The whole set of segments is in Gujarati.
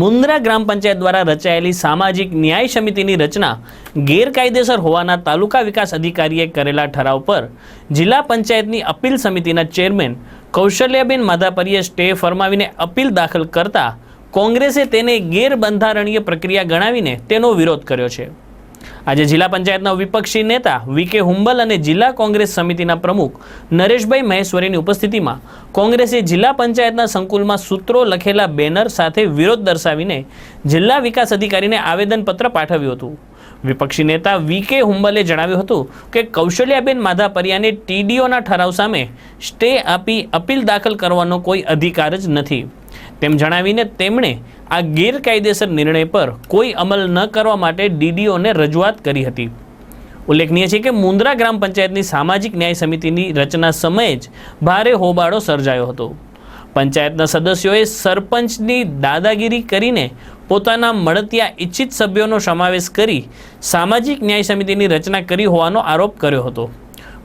મુન્દ્રા ગ્રામ પંચાયત દ્વારા રચાયેલી સામાજિક ન્યાય સમિતિની રચના ગેરકાયદેસર હોવાના તાલુકા વિકાસ અધિકારીએ કરેલા ઠરાવ પર જિલ્લા પંચાયતની અપીલ સમિતિના ચેરમેન કૌશલ્યાબેન માધાપરીએ સ્ટે ફરમાવીને અપીલ દાખલ કરતા કોંગ્રેસે તેને ગેરબંધારણીય પ્રક્રિયા ગણાવીને તેનો વિરોધ કર્યો છે. આજે જિલ્લા પંચાયતના વિપક્ષી નેતા વીકે હુંબલ અને જિલ્લા કોંગ્રેસ સમિતિના પ્રમુખ નરેશભાઈ મહેશ્વરીની ઉપસ્થિતિમાં કોંગ્રેસે જિલ્લા પંચાયતના સંકુલમાં સૂત્રો લખેલા બેનર સાથે વિરોધ દર્શાવીને જિલ્લા વિકાસ અધિકારીને આવેદનપત્ર પાઠવ્યું હતું. વિપક્ષી નેતા વીકે હુંબલે જણાવ્યું હતું કે કૌશલ્યાબેન માધાપરિયાને ટીડીઓના ઠરાવ સામે સ્ટે આપી અપીલ દાખલ કરવાનો કોઈ અધિકાર જ નથી. તેમ જણાવીને તેમણે આ ગેરકાયદેસર નિર્ણય પર કોઈ અમલ ન કરવા માટે ડીડીઓને રજૂઆત કરી હતી. ઉલ્લેખનીય છે કે મુન્દ્રા ગ્રામ પંચાયતની સામાજિક ન્યાય સમિતિની રચના સમયે જ ભારે હોબાળો સર્જાયો હતો. પંચાયતના સદસ્યોએ સરપંચની દાદાગીરી કરીને પોતાના મળતિયા ઇચ્છિત સભ્યોનો સમાવેશ કરી સામાજિક ન્યાય સમિતિની રચના કરી હોવાનો આરોપ કર્યો હતો.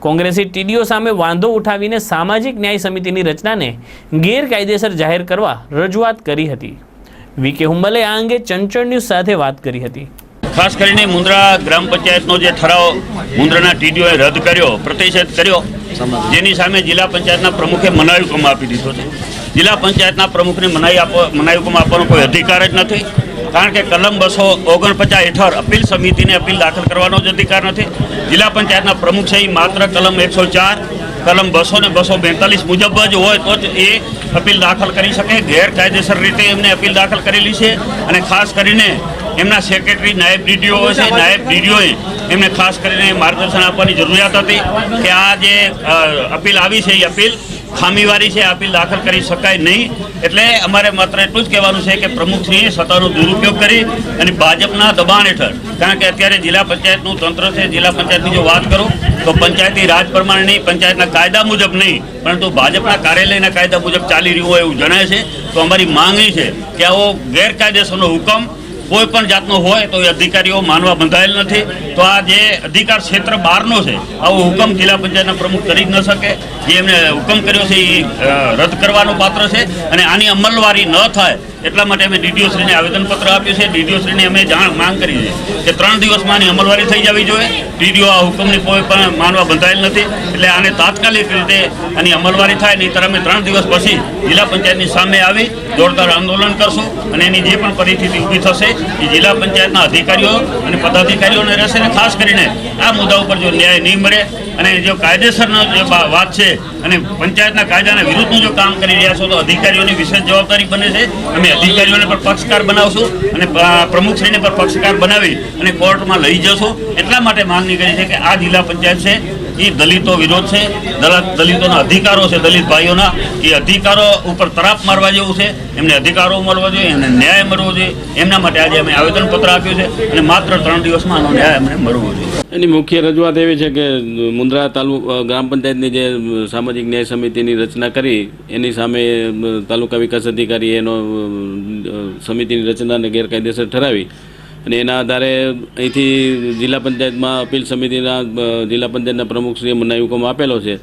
કોંગ્રેસે ટીડીઓ સામે વાંધો ઉઠાવીને સામાજિક ન્યાય સમિતિની રચનાને ગેરકાયદેસર જાહેર કરવા રજૂઆત કરી હતી. વીકે હુંબલે આ અંગે ચંચળ ન્યૂઝ સાથે વાત કરી હતી. ખાસ કરીને મુન્દ્રા ગ્રામ પંચાયતનો જે ઠરાવ મુન્દ્રાના ટીડીઓએ રદ કર્યો, પ્રતિષેધ કર્યો, જેની સામે જિલ્લા પંચાયતના પ્રમુખે મનાઈ હુકમ આપી દીધો છે. જિલ્લા પંચાયતના પ્રમુખને મનાઈ આપવા મનાઈ હુકમ આપવાનો કોઈ અધિકાર જ નથી. કારણ કે કલમ બસો ઓગણપચાસ હેઠળ અપીલ સમિતિને અપીલ દાખલ કરવાનો જ અધિકાર નથી. જિલ્લા પંચાયતના પ્રમુખ છે એ માત્ર કલમ એકસો ચાર, કલમ બસો ને બસો બેતાલીસ મુજબ જ હોય તો જ એ અપીલ દાખલ કરી શકે. ગેરકાયદેસર રીતે એમને અપીલ દાખલ કરેલી છે અને ખાસ કરીને એમના સેક્રેટરી નાયબ ડીડીઓ છે, નાયબ ડીડીઓએ એમને ખાસ કરીને માર્ગદર્શન આપવાની જરૂરિયાત હતી કે આ જે અપીલ આવી છે એ અપીલ ખામીવાળી છે અપીલ દાખલ કરી શકાય નહીં. એટલે અમારે માત્ર એટલું જ કહેવાનું છે કે પ્રમુખશ્રીએ સત્તાનો દુરુપયોગ કરી અને ભાજપના દબાણ હેઠળ, કારણ કે અત્યારે જિલ્લા પંચાયતનું તંત્ર છે, જિલ્લા પંચાયતની જો વાત કરું, તો પંચાયતી રાજ પ્રમાણે નહીં, પંચાયતના કાયદા મુજબ નહીં, પરંતુ ભાજપના કાર્યાલયના કાયદા મુજબ ચાલી રહ્યું હોય એવું જણાય છે. તો અમારી માંગણી છે કે આવો ગેરકાયદેસરનો હુકમ કોઈ પણ જાતનો હોય તો એ અધિકારીઓ માનવા બંધાયેલ નથી. તો આ જે અધિકાર ક્ષેત્ર બહારનો છે, આવો હુકમ જિલ્લા પંચાયતના પ્રમુખ કરી ન શકે. જે એમને હુકમ કર્યો છે એ રદ કરવાનો પાત્ર છે. અને આની અમલવારી ન થાય એટલા માટે અમે ડીડીઓશ્રીને આવેદનપત્ર આપ્યું છે. ડીડીઓશ્રીને અમે જાણ માંગ કરી છે કે ત્રણ દિવસમાં આની અમલવારી થઈ જવી જોઈએ. ડીડીઓ આ હુકમની કોઈ પણ માનવા બંધાયેલ નથી. એટલે આને તાત્કાલિક રીતે આની અમલવારી થાય, નહીંતર અમે ત્રણ દિવસ પછી જિલ્લા પંચાયતની સામે આવી જોરદાર આંદોલન કરશું અને એની જે પણ પરિસ્થિતિ ઊભી થશે એ જિલ્લા પંચાયતના અધિકારીઓ અને પદાધિકારીઓને રહેશે અને ખાસ કરીને આ મુદ્દા ઉપર જો ન્યાય નહીં મળે અને જો કાયદેસરનો જે વાત છે અને પંચાયતના કાયદાના વિરુદ્ધનું જો કામ કરી રહ્યા છો, તો અધિકારીઓની વિશેષ જવાબદારી બને છે. અમે અધિકારીઓને પણ પક્ષકાર બનાવશું અને પ્રમુખશ્રીને પણ પક્ષકાર બનાવી અને કોર્ટમાં લઈ જશો. એટલા માટે માંગણી કરી છે કે આ જિલ્લા પંચાયત છે એ દલિતો વિરોધ છે દલા- દલિતોના અધિકારો છે, દલિત ભાઈઓના, એ અધિકારો ઉપર તરાપ મારવા જેવું છે, એમને અધિકારો મળવા જોઈએ એમને ન્યાય મળવો જોઈએ, એમના માટે આજે અમે આવેદનપત્ર આપ્યું છે અને માત્ર ત્રણ દિવસમાં આનો ન્યાય અમને મળવો જોઈએ. એની મુખ્ય રજૂઆત એવી છે કે મુન્દ્રા તાલુકા ગ્રામ પંચાયતની જે સામાજિક ન્યાય સમિતિની રચના કરી, એની સામે તાલુકા વિકાસ અધિકારી એનો સમિતિની રચનાને ગેરકાયદેસર ઠરાવી અને એના આધારે અહીંથી જિલ્લા પંચાયતમાં અપીલ સમિતિના જિલ્લા પંચાયતના પ્રમુખશ્રીએ મને હુકમ આપેલો છે.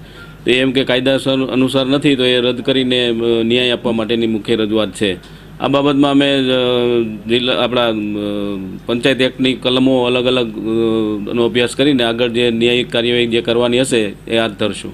તો એમ કે કાયદાસર અનુસાર નથી, તો એ રદ કરીને ન્યાય આપવા માટેની મુખ્ય રજૂઆત છે. આ બાબતમાં અમે જિલ્લા, આપણા પંચાયત એક્ટની કલમો અલગ અલગ નો અભ્યાસ કરીને આગળ જે ન્યાયિક કાર્યવાહી જે કરવાની હશે, એ હાથ ધરશું.